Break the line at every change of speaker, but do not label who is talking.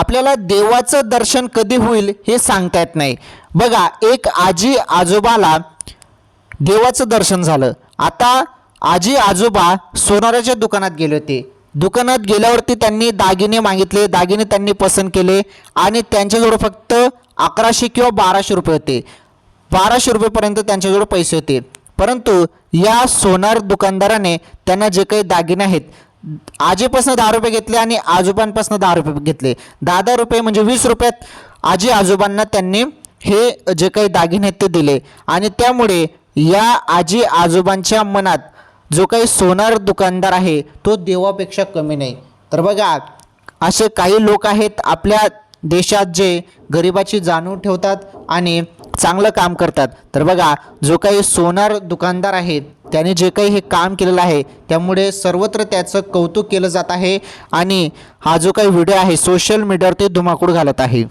आपल्याला देवाचं दर्शन कधी होईल हे सांगता येत नाही. बघा एक आजी आजोबाला देवाचं दर्शन झालं. आता आजी आजोबा सोनाराच्या दुकानात गेले होते. दुकानात गेल्यावरती त्यांनी दागिने मागितले दागिने त्यांनी पसंत केले आणि त्यांच्याजवळ फक्त अकराशे किंवा बाराशे रुपये होते. बाराशे रुपयेपर्यंत त्यांच्याजवळ पैसे होते. परंतु या सोनार दुकानदाराने त्यांना जे काही दागिने आहेत आजीपासून दहा रुपये घेतले आणि आजोबांपासून दहा रुपये घेतले. दहा दहा रुपये म्हणजे वीस रुपयात आजी आजोबांना त्यांनी हे जे काही दागिने आहेत ते दिले. आणि त्यामुळे या आजी आजोबांच्या मनात जो काही सोनार दुकानदार आहे तो देवापेक्षा कमी नाही. तर बघा असे काही लोक आहेत आपल्या देशात जे गरिबाची जाणीव ठेवतात आणि चांगलं काम करतात. तर बघा जो काही सोनार दुकानदार आहे त्याने जे काही हे काम केलेलं आहे त्यामुळे सर्वत्र त्याचं कौतुक केलं जात आहे आणि हा जो काही व्हिडिओ आहे सोशल मीडियावरती धुमाकूळ घालत आहे.